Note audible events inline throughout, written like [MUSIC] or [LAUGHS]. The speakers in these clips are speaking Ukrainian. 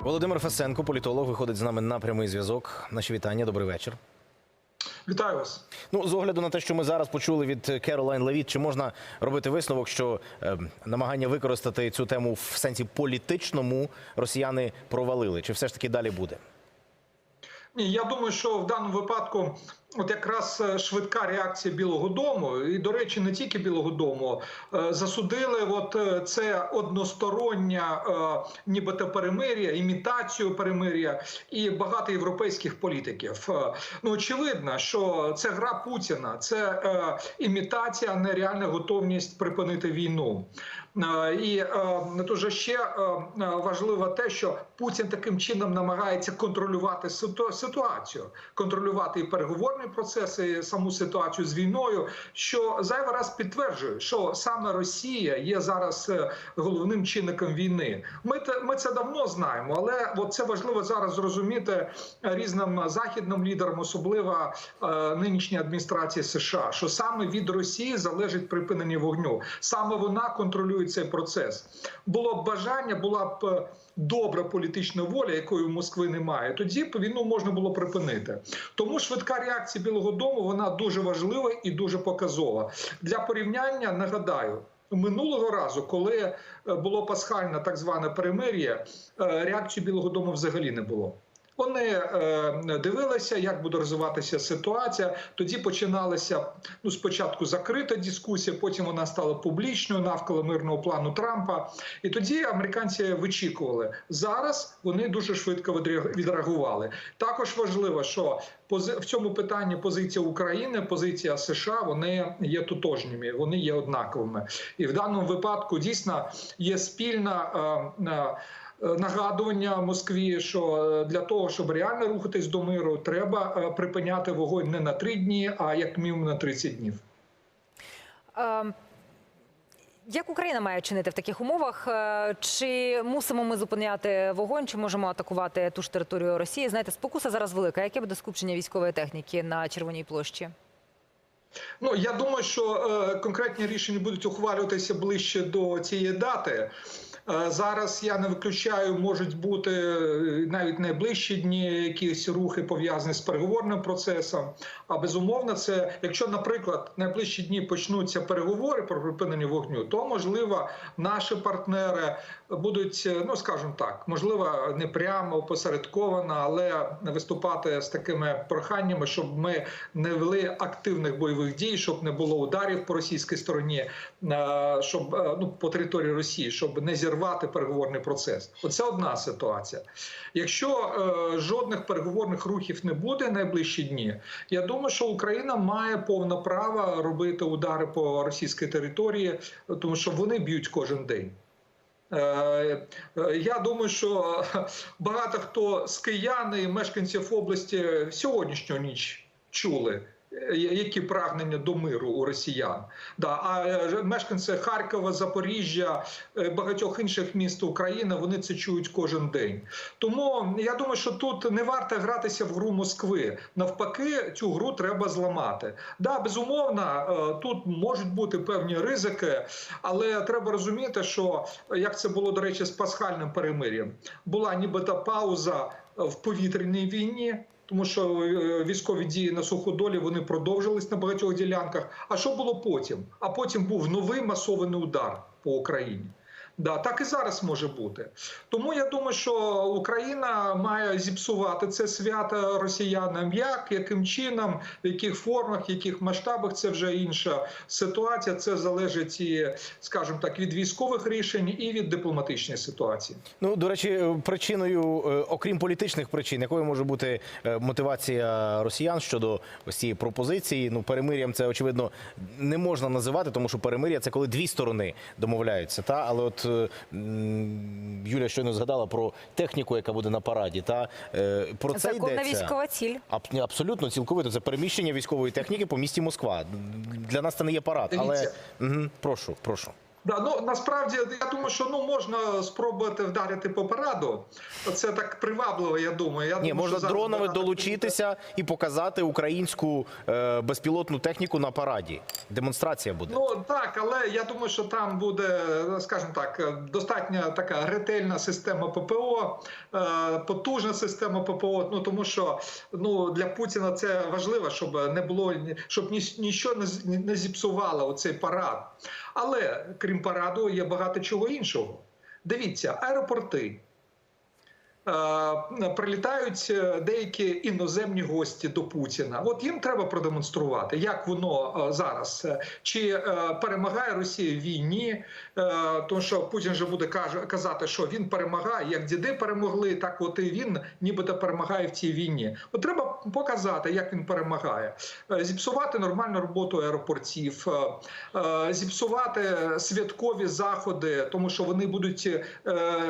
Володимир Фесенко, політолог, виходить з нами на прямий зв'язок. Наші вітання, добрий вечір. Вітаю вас. Ну, з огляду на те, що ми зараз почули від Керолайн Левіт, чи можна робити висновок, що е, намагання використати цю тему в сенсі політичному росіяни провалили? Чи все ж таки далі буде? Ні, я думаю, що в даному випадку, от якраз е, швидка реакція Білого Дому, і до речі, не тільки Білого Дому, е, засудили от е, це одностороннє, нібито перемир'я, імітацію перемир'я і багато європейських політиків. Ну очевидно, що це гра Путіна, це імітація, а не реальна готовність припинити війну. І дуже ще важливо те, що Путін таким чином намагається контролювати ситуацію, контролювати і переговорний процес, і саму ситуацію з війною, що зайвий раз підтверджує, що саме Росія є зараз е, головним чинником війни. Ми ми це давно знаємо, але от це важливо зараз зрозуміти різним західним лідерам, особливо е, нинішній адміністрації США, що саме від Росії залежить припинення вогню. Саме вона контролює цей процес. Було б бажання, була б е, добра політична воля, якої у Москви немає. Тоді війну можна було припинити. Тому швидка реакція Білого Дому вона дуже важлива і дуже показова. Для порівняння нагадаю. Минулого разу, коли е, було пасхальне так зване перемир'я, е, реакції Білого Дому взагалі не було. Вони е, дивилися, як буде розвиватися ситуація. Тоді починалася ну спочатку закрита дискусія, потім вона стала публічною навколо мирного плану Трампа. І тоді американці вичікували. Зараз вони дуже швидко відре- відреагували. Також важливо, що в цьому питанні позиція України, позиція США вони є тотожніми, вони є однаковими. І в даному випадку дійсно є спільна. Е, Нагадування Москві, що е, для того, щоб реально рухатись до миру, треба е, припиняти вогонь не на три дні, а як мінімум на 30 днів. Ем, Як Україна має чинити в таких умовах? Чи мусимо ми зупиняти вогонь, чи можемо атакувати ту ж територію Росії? Знаєте, спокуса зараз велика. Яке буде скупчення військової техніки на Червоній площі? Ну я думаю, що е, конкретні рішення будуть ухвалюватися ближче до цієї дати. Е, Зараз я не виключаю, можуть бути е, навіть найближчі дні якісь рухи пов'язані з переговорним процесом. А безумовно, це якщо, наприклад, найближчі дні почнуться переговори про припинення вогню, то можливо наші партнери будуть, е, ну скажімо так, можливо, не прямо опосередковано, але виступати з такими проханнями, щоб ми не вели активних бойових дій, щоб не було ударів по російській стороні, е, щоб е, ну по території Росії, щоб не зірвати переговорний процес. Оце одна ситуація. Якщо жодних переговорних рухів не буде найближчі дні, я думаю, що Україна має повне право робити удари по російській території, тому що вони б'ють кожен день. Е, е, Я думаю, що [LAUGHS] багато хто з киян і мешканців області сьогоднішню ніч чули. Е, Які прагнення до миру у росіян, да а е, мешканці Харкова, Запоріжжя, е, багатьох інших міст України вони це чують кожен день. Тому я думаю, що тут не варто гратися в гру Москви. Навпаки, цю гру треба зламати. Да, безумовно, тут можуть бути певні ризики, але треба розуміти, що як це було до речі, з пасхальним перемир'ям, була нібито пауза в повітряній війні. Тому що е, військові дії на суходолі вони продовжились на багатьох ділянках. А що було потім? А потім був новий масований удар по Україні. Да, так і зараз може бути. Тому я думаю, що Україна має зіпсувати це свято росіянам. Як, яким чином, в яких формах, в яких масштабах це вже інша ситуація. Це залежить і, скажімо так, від військових рішень і від дипломатичної ситуації. Ну, до речі, причиною, е, окрім політичних причин, якою може бути е, мотивація росіян щодо ось цієї пропозиції? Ну, перемир'ям це очевидно не можна називати, тому що перемир'я це коли дві сторони домовляються. Та але от е, Юля щойно згадала про техніку, яка буде на параді. Та е, про це Законна йдеться. військова ціль. Аб- Абсолютно, цілковито. Це переміщення військової техніки по місті Москва. Для нас це не є парад, але угу, прошу, прошу. Да, ну насправді я думаю, що ну можна спробувати вдарити по параду. Це так привабливо. Я думаю. Я Ні, думаю, можна що дронами долучитися і показати українську е, безпілотну техніку на параді. Демонстрація буде. Ну так, але я думаю, що там буде, скажімо так, достатньо така ретельна система ППО, е, потужна система ППО. Ну тому що ну для Путіна це важливо, щоб не було щоб ні, нічого не, не зіпсувало оцей парад. Але крім параду, є багато чого іншого. Дивіться, аеропорти. Е, Прилітають е, деякі іноземні гості до Путіна. От їм треба продемонструвати, як воно е, зараз чи перемагає Росія в війні, тому що Путін же буде казати, що він перемагає, як діди перемогли, так от і він нібито перемагає в цій війні. От треба показати, як він перемагає, зіпсувати нормальну роботу аеропортів, зіпсувати святкові заходи, тому що вони будуть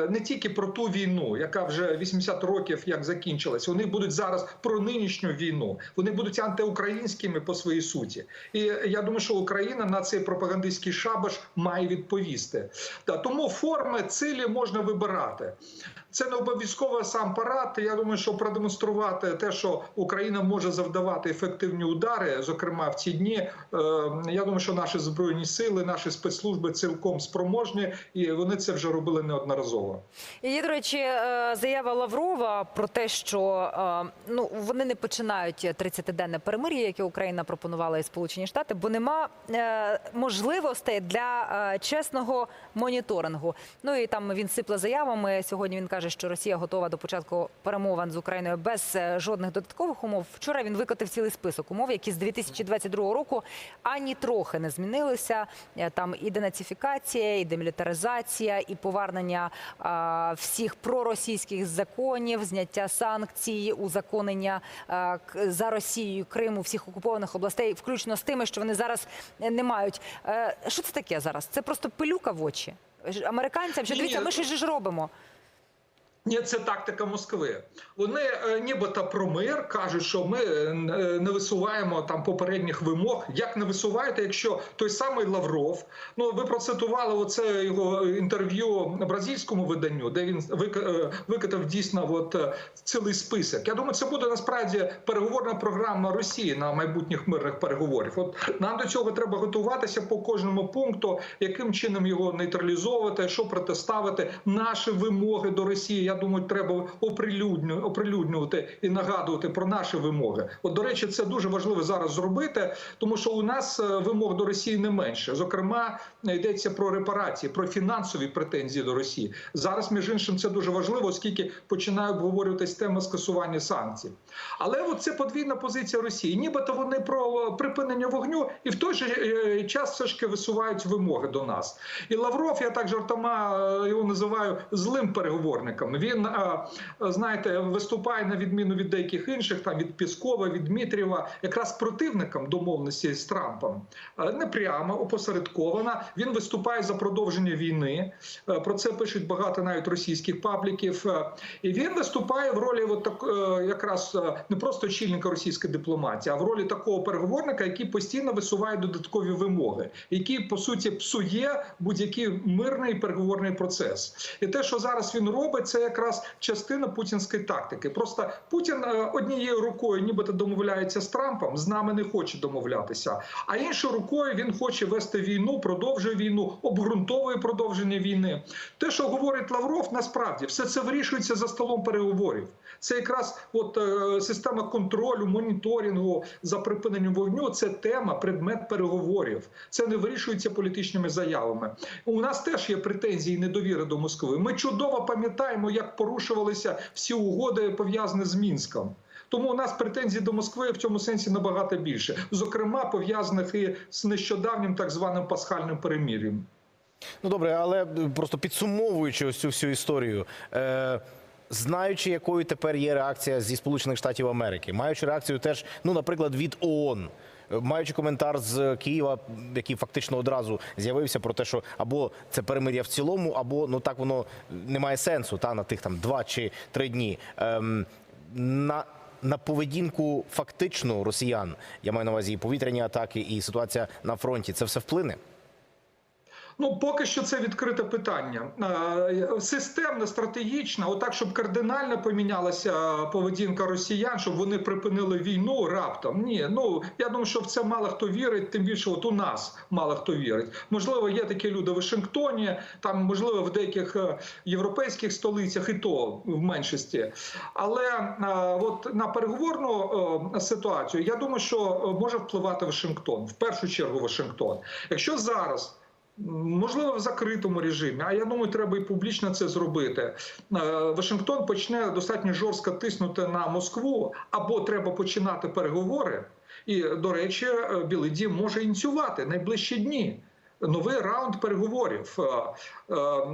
не тільки про ту війну, яка вже 80 років як закінчилась. Вони будуть зараз про нинішню війну. Вони будуть антиукраїнськими по своїй суті. І я думаю, що Україна на цей пропагандистський шабаш має відповісти. Та тому форми цілі можна вибирати. Це не обов'язково сам парад. Я думаю, що продемонструвати те, що Україна може завдавати ефективні удари, зокрема в ці дні. е, Я думаю, що наші збройні сили, наші спецслужби цілком спроможні, і вони це вже робили неодноразово. І до речі, е, заява Лаврова про те, що е, ну вони не починають 30-денне перемир'я, яке Україна пропонувала і Сполучені Штати, бо нема е, можливостей для е, чесного моніторингу. Ну і там він сипле заявами. Сьогодні він каже, що Росія готова до початку перемовин з Україною без жодних додаткових умов. Вчора він викотив цілий список умов, які з 2022 року ані трохи не змінилися. Там і денацифікація, і демілітаризація, і повернення всіх проросійських законів, зняття санкцій, узаконення к- за Росією Криму, всіх окупованих областей, включно з тими, що вони зараз е, не мають. Е, Що це таке зараз? Це просто пилюка в очі. Американцям, що дивіться, ми щось ж робимо. Це тактика Москви. Вони е, нібито про мир кажуть, що ми е, не висуваємо там попередніх вимог. Як не висуваєте, якщо той самий Лавров, ну ви процитували оце його інтерв'ю бразильському виданню, де він вик- е, викатав дійсно от е, цілий список. Я думаю, це буде насправді переговорна програма Росії на майбутніх мирних переговорів. От нам до цього треба готуватися по кожному пункту, яким чином його нейтралізовувати, що протиставити, наші вимоги до Росії. Я думаю, треба оприлюднювати і нагадувати про наші вимоги. От, до речі, це дуже важливо зараз зробити, тому що у нас е, вимог до Росії не менше. Зокрема, йдеться про репарації, про фінансові претензії до Росії. Зараз, між іншим, це дуже важливо, оскільки починає обговорюватись тема скасування санкцій. Але от це подвійна позиція Росії. Нібито вони про припинення вогню і в той же е, час все ж висувають вимоги до нас. І Лавров, я так жартома е, його називаю злим переговорником. Він е, знаєте, виступає на відміну від деяких інших, там від Піскова, від Дмитрієва, якраз противником домовленості з Трампом. Е, Не прямо опосередковано. Він виступає за продовження війни. Е, Про це пишуть багато навіть російських пабліків. І він виступає в ролі от так, якраз не просто очільника російської дипломатії, а в ролі такого переговорника, який постійно висуває додаткові вимоги, який по суті псує будь-який мирний переговорний процес. І те, що зараз він робить, це якраз частина путінської тактики. Просто Путін е, однією рукою, нібито домовляється з Трампом, з нами не хоче домовлятися. А іншою рукою він хоче вести війну, продовжує війну, обґрунтовує продовження війни. Те, що говорить Лавров, насправді все це вирішується за столом переговорів. Це якраз от е, система контролю, моніторингу за припиненням вогню. Це тема, предмет переговорів. Це не вирішується політичними заявами. У нас теж є претензії і недовіри до Москви. Ми чудово пам'ятаємо, як порушувалися всі угоди пов'язані з Мінськом. Тому у нас претензій до Москви в цьому сенсі набагато більше, зокрема пов'язаних і з нещодавнім так званим пасхальним перемір'ям. Ну добре, але просто підсумовуючи ось цю всю історію. Е- Знаючи, якою тепер є реакція зі Сполучених Штатів Америки, маючи реакцію теж, ну, наприклад, від ООН, маючи коментар з Києва, який фактично одразу з'явився про те, що або це перемир'я в цілому, або ну так воно не має сенсу та на тих там два чи три дні. Ем, на на поведінку фактично росіян, я маю на увазі і повітряні атаки, і ситуація на фронті. Це все вплине. Ну, поки що це відкрите питання. Е, Системно, стратегічно, отак, щоб кардинально помінялася поведінка росіян, щоб вони припинили війну раптом. Ні, ну я думаю, що в це мало хто вірить, тим більше от у нас мало хто вірить. Можливо, є такі люди в Вашингтоні, там можливо в деяких е, європейських столицях, і то в меншості. Але е, от на переговорну е, ситуацію, я думаю, що е, може впливати Вашингтон, в першу чергу Вашингтон. Якщо зараз. Можливо, в закритому режимі, а я думаю, треба і публічно це зробити. Е, Вашингтон почне достатньо жорстко тиснути на Москву, або треба починати переговори. І, до речі, е, Білий Дім може ініціювати найближчі дні. Новий раунд переговорів. Е,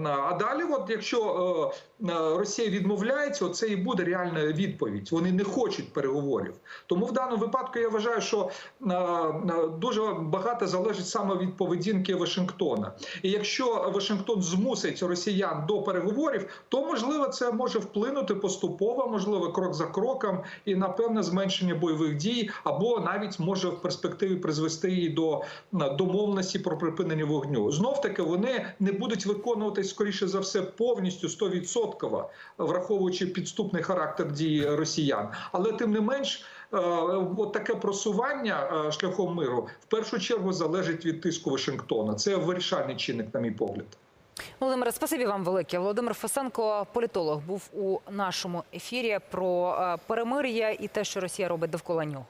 А далі, от якщо Росія відмовляється, це і буде реальна відповідь. Вони не хочуть переговорів. Тому в даному випадку я вважаю, що е, е, дуже багато залежить саме від поведінки Вашингтона. І якщо Вашингтон змусить росіян до переговорів, то можливо це може вплинути поступово, можливо, крок за кроком, і на певне зменшення бойових дій, або навіть може в перспективі призвести і до е, домовленості про припинення вогню. Знов таки вони не будуть виконувати скоріше за все повністю 100%, враховуючи підступний характер дії росіян. Але тим не менш. е, От таке просування е, шляхом миру в першу чергу залежить від тиску Вашингтона. Це вирішальний чинник, на мій погляд. Володимире, спасибі вам велике. Володимир Фесенко, політолог, був у нашому ефірі про е, перемир'я і те, що Росія робить довкола нього.